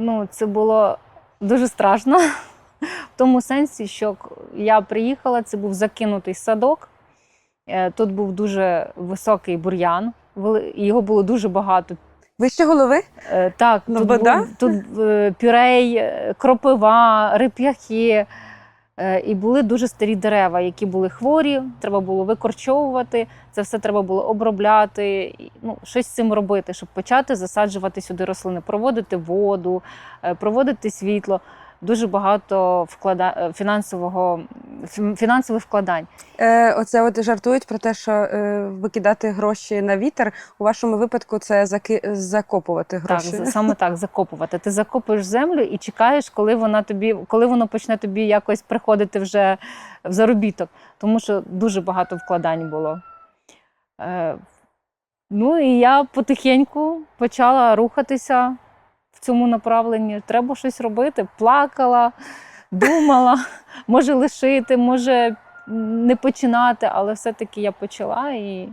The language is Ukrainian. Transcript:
ну, це було дуже страшно. В тому сенсі, що я приїхала, це був закинутий садок. Е, Тут був дуже високий бур'ян, його було дуже багато. Вище голови? Е, Так, Ну, тут, тут е, пюрей, кропива, реп'яхи. Е, І були дуже старі дерева, які були хворі, треба було викорчовувати, це все треба було обробляти, ну, щось з цим робити, щоб почати засаджувати сюди рослини, проводити воду, е, проводити світло. Дуже багато вклада... е, фінансового, фін- фінансових вкладань. Е, оце от жартують про те, що е, викидати гроші на вітер. У вашому випадку це заки... закопувати гроші. з- саме так, закопувати. Ти закопуєш землю і чекаєш, коли вона тобі, коли воно почне тобі якось приходити вже в заробіток, тому що дуже багато вкладань було. Е, ну і я потихеньку почала рухатися в цьому направленні. Треба щось робити. Плакала, думала, може лишити, може не починати, але все-таки я почала і